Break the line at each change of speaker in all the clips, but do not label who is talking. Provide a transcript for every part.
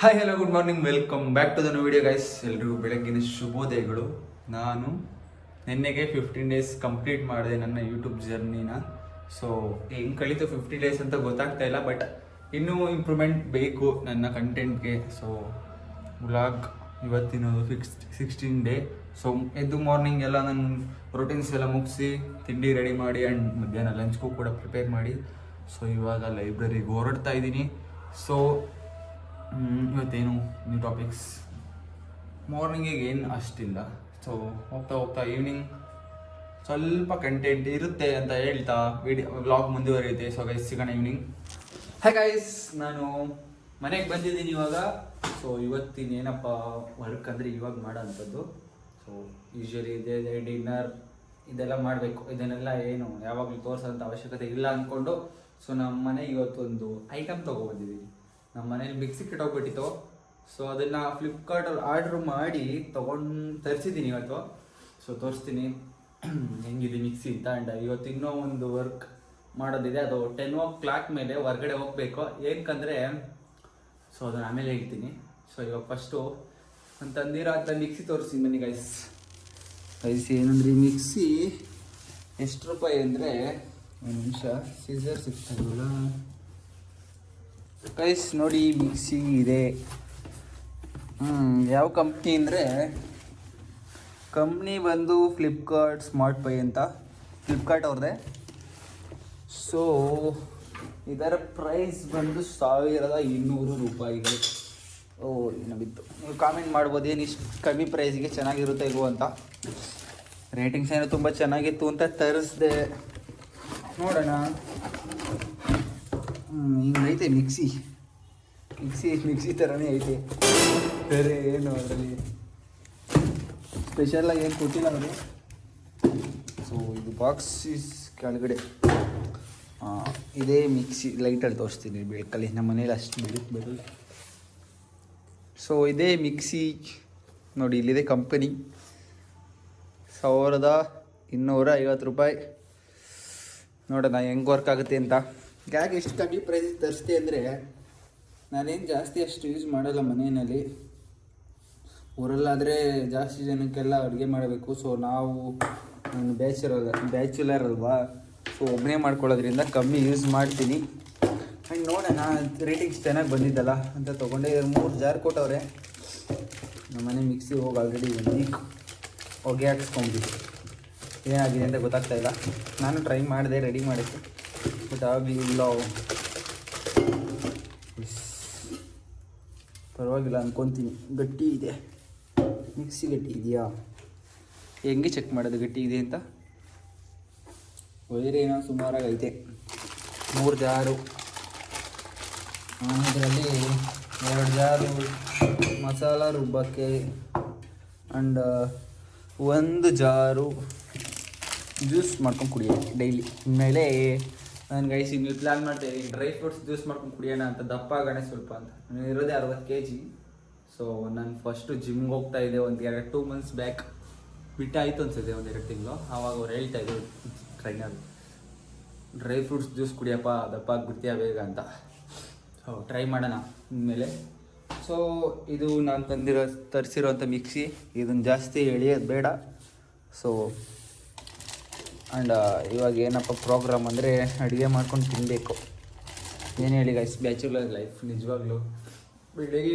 Hi hello good morning welcome back to the new video guys ಎಲ್ರಿಗೂ ಬೆಳಗ್ಗಿನ ಶುಭೋದಯಗಳು. ನಾನು ನಿನ್ನೆಗೆ fifteen days complete ಮಾಡಿದೆ ನನ್ನ ಯೂಟ್ಯೂಬ್ ಜರ್ನಿನ ಸೊ ಹೆಂಗ್ ಕಳೀತು ಫಿಫ್ಟಿ ಡೇಸ್ ಅಂತ ಗೊತ್ತಾಗ್ತಾ ಇಲ್ಲ ಬಟ್ ಇನ್ನೂ ಇಂಪ್ರೂವ್ಮೆಂಟ್ ಬೇಕು ನನ್ನ ಕಂಟೆಂಟ್ಗೆ ಸೊ ಬ್ಲಾಗ್ ಇವತ್ತಿನ ಫಿಕ್ಸ್ ಸಿಕ್ಸ್ಟೀನ್ ಡೇ ಸೊ ಎದ್ದು ಮಾರ್ನಿಂಗ್ ಎಲ್ಲ ನನ್ನ ರೊಟೀನ್ಸ್ ಎಲ್ಲ ಮುಗಿಸಿ, ತಿಂಡಿ ರೆಡಿ ಮಾಡಿ ಆ್ಯಂಡ್ ಮಧ್ಯಾಹ್ನ ಲಂಚ್ಗೂ ಕೂಡ ಪ್ರಿಪೇರ್ ಮಾಡಿ. ಸೊ ಇವಾಗ ಲೈಬ್ರರಿಗೆ ಹೊರಡ್ತಾ ಇದ್ದೀನಿ. ಸೊ ಇವತ್ತೇನು ನ್ಯೂ ಟಾಪಿಕ್ಸ್ ಮಾರ್ನಿಂಗಿಗೆ ಏನು ಅಷ್ಟಿಲ್ಲ. ಸೊ ಹೋಗ್ತಾ ಹೋಗ್ತಾ ಈವ್ನಿಂಗ್ ಸ್ವಲ್ಪ ಕಂಟೆಂಟ್ ಇರುತ್ತೆ ಅಂತ ಹೇಳ್ತಾ ವಿಡಿಯೋ ವ್ಲಾಗ್ ಮುಂದುವರಿಯುತ್ತೆ. ಸೊ ಗೈಸ್ ಸಿಗೋಣ ಈವ್ನಿಂಗ್ ಹೈ ಗೈಸ್ ನಾನು ಮನೆಗೆ ಬಂದಿದ್ದೀನಿ ಇವಾಗ. ಸೊ ಇವತ್ತಿನ ಏನಪ್ಪ ವರ್ಕ್ ಅಂದರೆ ಇವಾಗ ಮಾಡೋ ಅಂಥದ್ದು ಸೊ ಯೂಶ್ವಲಿ ಇದೆ ಡಿನ್ನರ್ ಇದೆಲ್ಲ ಮಾಡಬೇಕು. ಇದನ್ನೆಲ್ಲ ಏನು ಯಾವಾಗಲೂ ತೋರಿಸೋಂಥ ಅವಶ್ಯಕತೆ ಇಲ್ಲ ಅಂದ್ಕೊಂಡು. ಸೊ ನಮ್ಮ ಮನೆ ಇವತ್ತೊಂದು ಐಟಮ್ ತೊಗೊಬಂದಿದ್ದೀನಿ ನಮ್ಮ ಮನೇಲಿ ಮಿಕ್ಸಿ ಕೆಟ್ಟೋಗ್ಬಿಟ್ಟಿತ್ತು ಸೊ ಅದನ್ನು ಫ್ಲಿಪ್ಕಾರ್ಟಲ್ಲಿ ಆರ್ಡ್ರ್ ಮಾಡಿ ತೊಗೊಂಡು ತರಿಸಿದ್ದೀನಿ ಇವತ್ತು. ಸೊ ತೋರಿಸ್ತೀನಿ. ಹೆಂಗಿದೆ ಮಿಕ್ಸಿ ಅಂತ? ಆ್ಯಂಡ್ ಇವತ್ತು ಇನ್ನೂ ಒಂದು ವರ್ಕ್ ಮಾಡೋದಿದೆ. ಅದು ಟೆನ್ ಓ ಕ್ಲಾಕ್ ಮೇಲೆ ಹೊರ್ಗಡೆ ಹೋಗಬೇಕು. ಏನಕ್ಕಂದರೆ ಸೊ ಅದನ್ನ ಆಮೇಲೆ ಹೇಳ್ತೀನಿ. ಸೊ ಇವಾಗ ಫಸ್ಟು ನಾನು ತಂದಿರೋ ಅಂತ ಮಿಕ್ಸಿ ತೋರಿಸಿ ಬನ್ನಿ ಗೈಸ್ ಗೈಸ್ ಏನಂದ್ರೆ ಮಿಕ್ಸಿ ಎಷ್ಟು ರೂಪಾಯಿ ಅಂದರೆ, ಒಂದು ನಿಮಿಷ ಸೀಸರ್ ಸಿಗ್ತಾಯಿಲ್ಲ ಗೈಸ್ ನೋಡಿ ಮಿಕ್ಸಿ ಇದೆ. ಯಾವ ಕಂಪ್ನಿ ಅಂದರೆ ಕಂಪ್ನಿ ಬಂದು ಫ್ಲಿಪ್ಕಾರ್ಟ್ ಸ್ಮಾರ್ಟ್ ಪೈ ಅಂತ. ಫ್ಲಿಪ್ಕಾರ್ಟ್ ಅವ್ರದ್ದೇ. ಸೊ ಇದರ ಪ್ರೈಸ್ ಬಂದು ಸಾವಿರದ ಇನ್ನೂರು ರೂಪಾಯಿಗಳು. ಓ, ಏನೋ ಬಿತ್ತು ನೀವು ಕಾಮೆಂಟ್ ಮಾಡ್ಬೋದು, ಏನು ಇಷ್ಟು ಕಮ್ಮಿ ಪ್ರೈಸ್ಗೆ ಚೆನ್ನಾಗಿರುತ್ತೆ ಇವು ಅಂತ. ರೇಟಿಂಗ್ಸ್ ಏನೋ ತುಂಬ ಚೆನ್ನಾಗಿತ್ತು ಅಂತ ತರಿಸ್ದೆ. ನೋಡೋಣ. ಹಿಂಗೈತೆ ಮಿಕ್ಸಿ. ಮಿಕ್ಸಿ ಮಿಕ್ಸಿ ಥರನೇ ಐತೆ. ಬೇರೆ ಏನು ಅದರಲ್ಲಿ ಸ್ಪೆಷಲಾಗಿ ಏನು ಕೊಟ್ಟಿಲ್ಲ ಅವರು. ಸೊ ಇದು ಬಾಕ್ಸ್ ಇಸ್ ಕೆಳಗಡೆ. ಇದೇ ಮಿಕ್ಸಿ ಲೈಟಲ್ಲಿ ತೋರಿಸ್ತೀನಿ ಬೆಳಕಲ್ಲಿ. ನಮ್ಮ ಮನೇಲಿ ಅಷ್ಟು ಬೆಳಕು ಬರಲ್ಲ. ಸೊ ಇದೇ ಮಿಕ್ಸಿ, ನೋಡಿ, ಇಲ್ಲಿದೆ ಕಂಪನಿ ಸಾವಿರದ ಇನ್ನೂರ ಐವತ್ತು ರೂಪಾಯಿ. ನೋಡೋಣ, ಹೆಂಗೆ ವರ್ಕ್ ಆಗುತ್ತೆ ಅಂತ. ಯಾಕೆ ಎಷ್ಟು ಕಮ್ಮಿ ಪ್ರೈಸ್ ತರಿಸ್ತಿ ಅಂದರೆ ನಾನೇನು ಜಾಸ್ತಿ ಅಷ್ಟು ಯೂಸ್ ಮಾಡಲ್ಲ ಮನೆಯಲ್ಲಿ. ಊರಲ್ಲಾದರೆ ಜಾಸ್ತಿ ಜನಕ್ಕೆಲ್ಲ ಅಡುಗೆ ಮಾಡಬೇಕು. ಸೊ ನಾವು ನಾನು ಬ್ಯಾಚುಲರ್ ಬ್ಯಾಚುಲರ್ ಅಲ್ವಾ? ಸೊ ಒಬ್ಬನೇ ಮಾಡ್ಕೊಳ್ಳೋದ್ರಿಂದ ಕಮ್ಮಿ ಯೂಸ್ ಮಾಡ್ತೀನಿ. ಆ್ಯಂಡ್ ನೋಡೋಣ ರೇಟಿಂಗ್ಸ್ ಚೆನ್ನಾಗಿ ಬಂದಿದ್ದಲ್ಲ? ಅಂತ ತೊಗೊಂಡೆ. ಮೂರು ಜಾರ್ ಕೊಟ್ಟವ್ರೆ. ನಮ್ಮನೆ ಮಿಕ್ಸಿ ಹೋಗಿ ಆಲ್ರೆಡಿ ವೀಕ್ ಹೊಗೆ ಹಾಕ್ಸ್ಕೊಂಬಿಟ್ಟು ಏನಾಗಿದೆ ಅಂತ ಗೊತ್ತಾಗ್ತಾ ಇಲ್ಲ. ನಾನು ಟ್ರೈ ಮಾಡಿದೆ ರೆಡಿ ಮಾಡೋಕ್ಕೆ ಬಟ್ ಆಗಲಿಲ್ಲ ಪರವಾಗಿಲ್ಲ ಅಂದ್ಕೊತೀನಿ ಗಟ್ಟಿ ಇದೆ. ಮಿಕ್ಸಿ ಗಟ್ಟಿ ಇದೆಯಾ? ಹೆಂಗೆ ಚೆಕ್ ಮಾಡೋದು ಗಟ್ಟಿ ಇದೆ ಅಂತ? ವೈರ್ ಏನೋ ಸುಮಾರಾಗಿ ಐತೆ ಮೂರು ಜಾರು. ಅದರಲ್ಲಿ ಎರಡು ಜಾರು ಮಸಾಲ ರುಬ್ಬಕ್ಕೆ ಆ್ಯಂಡ್ ಒಂದು ಜಾರು ಜ್ಯೂಸ್ ಮಾಡ್ಕೊಂಡು ಕುಡಿಯೋದು ಡೈಲಿ. ಇನ್ಮೇಲೆ ನಾನು ಗೈಸ್ ಇನ್ನು ಪ್ಲ್ಯಾನ್ ಮಾಡ್ತಾ ಇದ್ದೀನಿ ಡ್ರೈ ಫ್ರೂಟ್ಸ್ ಜ್ಯೂಸ್ ಮಾಡ್ಕೊಂಡು ಕುಡಿಯೋಣ ಅಂತ. ದಪ್ಪ ಆಗೋಣ ಸ್ವಲ್ಪ ಅಂತ. ನಾನು ಇರೋದೇ ಅರವತ್ತು ಕೆ ಜಿ ಸೊ ನಾನು ಫಸ್ಟು ಜಿಮ್ಗೆ ಹೋಗ್ತಾ ಇದ್ದೆ ಒಂದು ಎರಡು ಟೂ ಮಂತ್ಸ್ ಬ್ಯಾಕ್ ಬಿಟ್ಟಾಯಿತು ಅನ್ಸುತ್ತೆ ಒಂದು ಎರಡು ತಿಂಗಳು. ಆವಾಗ ಅವ್ರು ಹೇಳ್ತಾ ಇದ್ರು ಟ್ರೈನರ್ ಡ್ರೈ ಫ್ರೂಟ್ಸ್ ಜ್ಯೂಸ್ ಕುಡಿಯಪ್ಪ, ದಪ್ಪ ಆಗ್ಬಿಡ್ತೀಯ ಬೇಗ ಅಂತ. ಸೊ ಟ್ರೈ ಮಾಡೋಣ ಇನ್ಮೇಲೆ. ಸೊ ಇದು ನಾನು ತಂದಿರೋ, ತರಿಸಿರೋಂಥ ಮಿಕ್ಸಿ. ಇದನ್ನು ಜಾಸ್ತಿ ಎಳೆಯೋದು ಬೇಡ. ಸೊ ಆ್ಯಂಡ್ ಇವಾಗ ಏನಪ್ಪ ಪ್ರೋಗ್ರಾಮ್ ಅಂದರೆ ಅಡುಗೆ ಮಾಡ್ಕೊಂಡು ತಿನ್ನಬೇಕು ಏನು ಹೇಳಿ ಗೈಸ್ ಬ್ಯಾಚುಲರ್ ಲೈಫ್ ನಿಜವಾಗ್ಲೂ?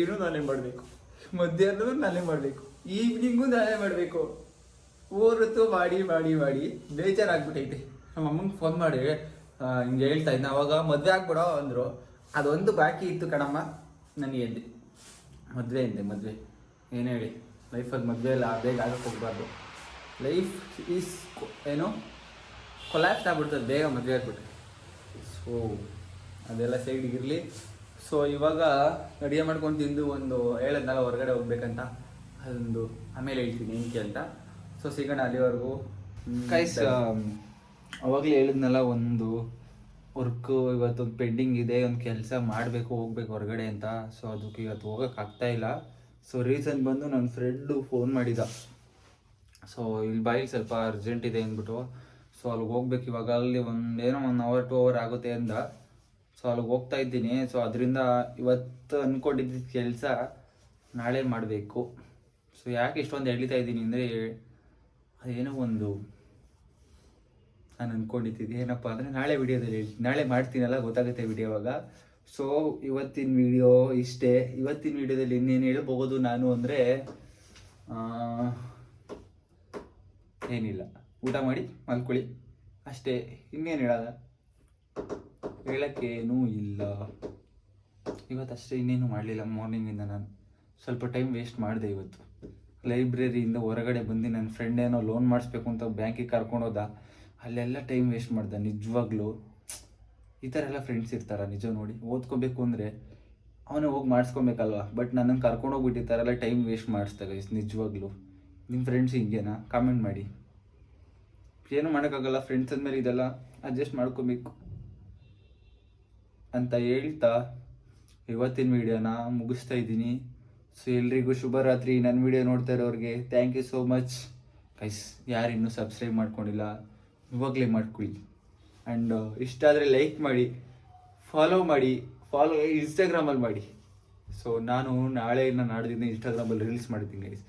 ಇರೋ ನಾನೇ ಮಾಡಬೇಕು. ಮಧ್ಯಾಹ್ನವೂ ನಾನೇ ಮಾಡಬೇಕು. ಈವ್ನಿಂಗು ನಾನೇ ಮಾಡಬೇಕು. ಓರತ್ತು ಮಾಡಿ ಮಾಡಿ ಮಾಡಿ ಬೇಜಾರಾಗ್ಬಿಟ್ಟೈತೆ ನಮ್ಮ ಅಮ್ಮಂಗೆ ಫೋನ್ ಮಾಡಿ ಹಿಂಗೆ ಹೇಳ್ತಾ ಇದ್ನ. ಅವಾಗ ಮದುವೆ ಆಗ್ಬಿಡೋ ಅಂದರು. ಅದೊಂದು ಬಾಕಿ ಇತ್ತು ಕಣಮ್ಮ, ನನಗೆ ಎಂದೆ ಮದುವೆ ಎಂದೆ ಮದುವೆ. ಏನು ಹೇಳಿ? ಲೈಫಲ್ಲಿ ಮದುವೆ ಎಲ್ಲ ಬೇಗ ಆಗಕ್ಕೆ ಹೋಗ್ಬಾರ್ದು. ಲೈಫ್ ಈಸ್ ಏನು? ಕೊಲ್ಯಾಪ್ಸ್ ಆಗ್ಬಿಡ್ತದೆ ಬೇಗ ಮದುವೆ ಆಗ್ಬಿಟ್ಟು ಸೊ ಅದೆಲ್ಲ ಸೈಡಿಗೆ ಇರಲಿ. ಸೊ ಇವಾಗ ಅಡುಗೆ ಮಾಡ್ಕೊಂಡು ತಿಂದು ಒಂದು ಹೇಳದ್ನಲ್ಲ ಹೊರಗಡೆ ಹೋಗ್ಬೇಕಂತ ಅದೊಂದು ಆಮೇಲೆ ಹೇಳ್ತೀನಿ ಏನಕ್ಕೆ ಅಂತ ಸೊ ಸಿಗೋಣ ಅಲ್ಲಿವರೆಗೂ. ಕೈಸ್ ಅವಾಗಲೇ ಹೇಳಿದ್ನಲ್ಲ ಒಂದು ವರ್ಕು ಇವತ್ತೊಂದು ಪೆಂಡಿಂಗ್ ಇದೆ ಒಂದು ಕೆಲಸ ಮಾಡಬೇಕು ಹೋಗ್ಬೇಕು ಹೊರಗಡೆ ಅಂತ. ಸೊ ಅದಕ್ಕೆ ಇವತ್ತು ಹೋಗಕ್ಕೆ ಆಗ್ತಾ ಇಲ್ಲ. ಸೊ ರೀಸನ್ ಬಂದು ನನ್ನ ಫ್ರೆಂಡು ಫೋನ್ ಮಾಡಿದ. ಸೊ ಇಲ್ಲಿ ಬಾಯಿ ಸ್ವಲ್ಪ ಅರ್ಜೆಂಟ್ ಇದೆ ಅಂದ್ಬಿಟ್ಟು. ಸೊ ಅಲ್ಲಿಗೆ ಹೋಗ್ಬೇಕು. ಇವಾಗ ಅಲ್ಲಿ ಒಂದು ಏನೋ ಒನ್ ಅವರ್ ಟು ಅವರ್ ಆಗುತ್ತೆ ಅಂದ. ಸೊ ಅಲ್ಲಿಗೆ ಹೋಗ್ತಾ ಇದ್ದೀನಿ. ಸೊ ಅದರಿಂದ ಇವತ್ತು ಅಂದ್ಕೊಂಡಿದ್ದ ಕೆಲಸ ನಾಳೆ ಮಾಡಬೇಕು. ಸೊ ಯಾಕೆ ಇಷ್ಟೊಂದು ಎಳಿತಾ ಇದ್ದೀನಿ ಅಂದರೆ ಅದೇನೋ ಒಂದು ನಾನು ಅಂದ್ಕೊಂಡಿದ್ದಿದ್ದು ಏನಪ್ಪ ಅಂದರೆ ನಾಳೆ ವಿಡಿಯೋದಲ್ಲಿ. ನಾಳೆ ಮಾಡ್ತೀನಲ್ಲ, ಗೊತ್ತಾಗುತ್ತೆ ವಿಡಿಯೋವಾಗ ಸೊ ಇವತ್ತಿನ ವಿಡಿಯೋ ಇಷ್ಟೇ. ಇವತ್ತಿನ ವಿಡಿಯೋದಲ್ಲಿ ಇನ್ನೇನು ಹೇಳ್ಬೋದು ನಾನು ಅಂದರೆ ಏನಿಲ್ಲ. ಊಟ ಮಾಡಿ ಮಲ್ಕೊಳ್ಳಿ. ಅಷ್ಟೇ, ಇನ್ನೇನು ಹೇಳೋದ? ಹೇಳೋಕ್ಕೇನೂ ಇಲ್ಲ. ಇವತ್ತಷ್ಟೇ ಇನ್ನೇನು ಮಾಡಲಿಲ್ಲ. ಮಾರ್ನಿಂಗಿಂದ ನಾನು ಸ್ವಲ್ಪ ಟೈಮ್ ವೇಸ್ಟ್ ಮಾಡಿದೆ ಇವತ್ತು. ಲೈಬ್ರರಿಯಿಂದ ಹೊರಗಡೆ ಬಂದು ನನ್ನ ಫ್ರೆಂಡ್ ಏನೋ ಲೋನ್ ಮಾಡಿಸ್ಬೇಕು ಅಂತ ಬ್ಯಾಂಕಿಗೆ ಕರ್ಕೊಂಡೋದ ಅಲ್ಲೆಲ್ಲ ಟೈಮ್ ವೇಸ್ಟ್ ಮಾಡ್ದೆ, ನಿಜವಾಗ್ಲೂ. ಈ ಥರ ಎಲ್ಲ ಫ್ರೆಂಡ್ಸ್ ಇರ್ತಾರ, ನಿಜ ನೋಡಿ. ಓದ್ಕೋಬೇಕು ಅಂದರೆ ಅವನೇ ಹೋಗಿ ಮಾಡಿಸ್ಕೊಬೇಕಲ್ವ? ಬಟ್ ನನ್ನನ್ನು ಕರ್ಕೊಂಡೋಗ್ಬಿಟ್ಟಿರ್ತಾರಲ್ಲ ಟೈಮ್ ವೇಸ್ಟ್ ಮಾಡಿಸ್ದಾಗ ನಿಜವಾಗ್ಲೂ. ನಿಮ್ಮ ಫ್ರೆಂಡ್ಸ್ ಹಿಂಗೇನಾ? ಕಾಮೆಂಟ್ ಮಾಡಿ. ಏನು ಮಾಡೋಕ್ಕಾಗಲ್ಲ ಫ್ರೆಂಡ್ಸ್ ಅಂದಮೇಲೆ ಇದೆಲ್ಲ ಅಡ್ಜಸ್ಟ್ ಮಾಡ್ಕೋಬೇಕು ಅಂತ ಹೇಳ್ತಾ ಇವತ್ತಿನ ವಿಡಿಯೋನ ಮುಗಿಸ್ತಾ ಇದ್ದೀನಿ. ಸೊ, ಎಲ್ರಿಗೂ ಶುಭರಾತ್ರಿ. ನನ್ನ ವಿಡಿಯೋ ನೋಡ್ತಾ ಇರೋರಿಗೆ thank you so much guys ಯಾರು ಇನ್ನೂ ಸಬ್ಸ್ಕ್ರೈಬ್ ಮಾಡ್ಕೊಂಡಿಲ್ಲ, ಇವಾಗಲೇ ಮಾಡ್ಕೊಳ್ಳಿ. ಆ್ಯಂಡ್ ಇಷ್ಟ ಆದರೆ ಲೈಕ್ ಮಾಡಿ ಫಾಲೋ ಮಾಡಿ ಫಾಲೋ ಇನ್ಸ್ಟಾಗ್ರಾಮಲ್ಲಿ ಮಾಡಿ. ಸೊ ನಾನು ನಾಳೆ ಇನ್ನು ನಾಡ್ದಿಂದ ಇನ್ಸ್ಟಾಗ್ರಾಮಲ್ಲಿ ರೀಲ್ಸ್ ಮಾಡ್ತೀನಿ ಗೈಸ್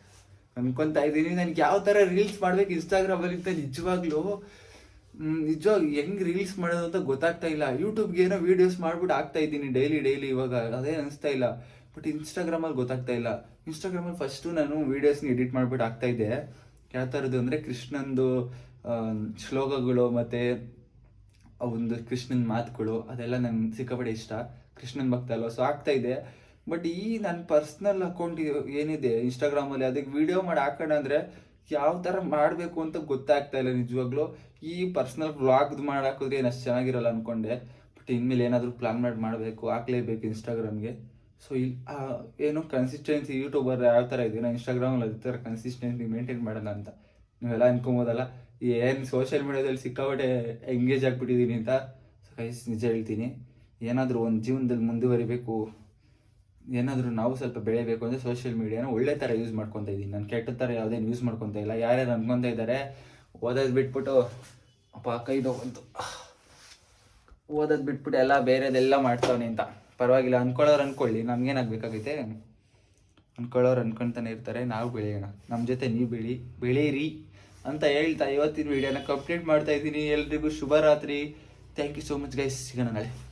ಅನ್ಕೊಂತಾ ಇದ್ದೀನಿ ನನಗೆ ಯಾವ ಥರ ರೀಲ್ಸ್ ಮಾಡ್ಬೇಕು ಇನ್ಸ್ಟಾಗ್ರಾಮಲ್ಲಿ ಅಂತ ನಿಜವಾಗ್ಲೂ ನಿಜವಾಗ ಹೆಂಗ್ ರೀಲ್ಸ್ ಮಾಡೋದು ಅಂತ ಗೊತ್ತಾಗ್ತಾ ಇಲ್ಲ. ಯೂಟ್ಯೂಬ್ಗೆ ಏನೋ ವೀಡಿಯೋಸ್ ಮಾಡ್ಬಿಟ್ಟು ಆಗ್ತಾ ಇದ್ದೀನಿ ಡೈಲಿ ಡೈಲಿ ಇವಾಗ. ಅದೇ ಅನಿಸ್ತಾ ಇಲ್ಲ. ಬಟ್ ಇನ್ಸ್ಟಾಗ್ರಾಮಲ್ಲಿ ಗೊತ್ತಾಗ್ತಾ ಇಲ್ಲ. ಇನ್ಸ್ಟಾಗ್ರಾಮಲ್ಲಿ ಫಸ್ಟು ನಾನು ವೀಡಿಯೋಸ್ನ ಎಡಿಟ್ ಮಾಡ್ಬಿಟ್ಟು ಆಗ್ತಾ ಇದ್ದೆ. ಯಾವ ಥರದ್ದು ಅಂದರೆ ಕೃಷ್ಣಂದು ಶ್ಲೋಕಗಳು ಮತ್ತು ಒಂದು ಕೃಷ್ಣನ ಮಾತುಗಳು. ಅದೆಲ್ಲ ನಂಗೆ ಸಿಕ್ಕಾಪಟ್ಟೆ ಇಷ್ಟ. ಕೃಷ್ಣನ್ ಭಕ್ತ ಅಲ್ವಾ? ಸೊ ಆಗ್ತಾ ಇದೆ ಬಟ್ ಈ ನನ್ನ ಪರ್ಸ್ನಲ್ ಅಕೌಂಟ್ ಏನಿದೆ ಇನ್ಸ್ಟಾಗ್ರಾಮಲ್ಲಿ ಅದಕ್ಕೆ ವಿಡಿಯೋ ಮಾಡಿ ಹಾಕೋಣ ಅಂದರೆ ಯಾವ ಥರ ಮಾಡಬೇಕು ಅಂತ ಗೊತ್ತಾಗ್ತಾ ಇಲ್ಲ ನಿಜವಾಗ್ಲೂ. ಈ ಪರ್ಸ್ನಲ್ ವ್ಲಾಗ್ದು ಮಾಡಿ ಹಾಕಿದ್ರೆ ಏನು ಅಷ್ಟು ಚೆನ್ನಾಗಿರಲ್ಲ ಅಂದ್ಕೊಂಡೆ ಬಟ್ ಇನ್ಮೇಲೆ ಏನಾದರೂ ಪ್ಲಾನ್ ಮಾಡಿ ಮಾಡಬೇಕು, ಹಾಕ್ಲೇಬೇಕು ಇನ್ಸ್ಟಾಗ್ರಾಮ್ಗೆ ಸೊ ಇಲ್ಲಿ ಏನು ಕನ್ಸಿಸ್ಟೆನ್ಸಿ ಯೂಟ್ಯೂಬರ್ ಯಾವ ಥರ ಇದೆಯೋ ನಾನು ಇನ್ಸ್ಟಾಗ್ರಾಮಲ್ಲಿ ಅದೇ ಥರ ಕನ್ಸಿಸ್ಟೆನ್ಸಿ ಮೇಂಟೈನ್ ಮಾಡೋಣ ಅಂತ. ನೀವೆಲ್ಲ ಅನ್ಕೊಬೋದಲ್ಲ? ಏನು ಸೋಷಿಯಲ್ ಮೀಡಿಯಾದಲ್ಲಿ ಸಿಕ್ಕಾಪಟ್ಟೆ ಎಂಗೇಜ್ ಆಗಿಬಿಟ್ಟಿದ್ದೀನಿ ಅಂತ. ಕೈ ನಿಜ ಹೇಳ್ತೀನಿ. ಏನಾದರೂ ಒಂದು ಜೀವನದಲ್ಲಿ ಮುಂದುವರಿಬೇಕು. ಏನಾದರೂ ನಾವು ಸ್ವಲ್ಪ ಬೆಳೆಯಬೇಕು ಅಂದರೆ ಸೋಷಿಯಲ್ ಮೀಡಿಯಾನ ಒಳ್ಳೆ ಥರ ಯೂಸ್ ಮಾಡ್ಕೊತ ಇದ್ದೀನಿ ನಾನು ಕೆಟ್ಟ ಥರ ಯಾವುದೇನು ಯೂಸ್ ಮಾಡ್ಕೊತಾ ಇಲ್ಲ. ಯಾರ್ಯಾರು ಅನ್ಕೊತಾ ಇದ್ದಾರೆ ಓದೋದು ಬಿಟ್ಬಿಟ್ಟು, ಅಪ್ಪ ಕೈದು ಓದೋದು ಬಿಟ್ಬಿಟ್ಟು ಎಲ್ಲ ಬೇರೆದೆಲ್ಲ ಮಾಡ್ತಾವನೆ ಅಂತ. ಪರವಾಗಿಲ್ಲ ಅಂದ್ಕೊಳ್ಳೋರು ಅನ್ಕೊಳ್ಳಿ. ನಮಗೇನಾಗಬೇಕಾಗೈತೆ ಅಂದ್ಕೊಳ್ಳೋರು ಅನ್ಕೊಂತಾನೆ ಇರ್ತಾರೆ. ನಾವು ಬೆಳೆಯೋಣ. ನಮ್ಮ ಜೊತೆ ನೀವು ಬೆಳಿ, ಬೆಳೀರಿ ಅಂತ ಹೇಳ್ತಾ ಇವತ್ತಿನ ವಿಡಿಯೋನ ಕಂಪ್ಲೀಟ್ ಮಾಡ್ತಾ ಇದ್ದೀನಿ. ಎಲ್ರಿಗೂ ಶುಭರಾತ್ರಿ. Thank you so much guys ಸಿಗೋಣ ನಾಳೆ.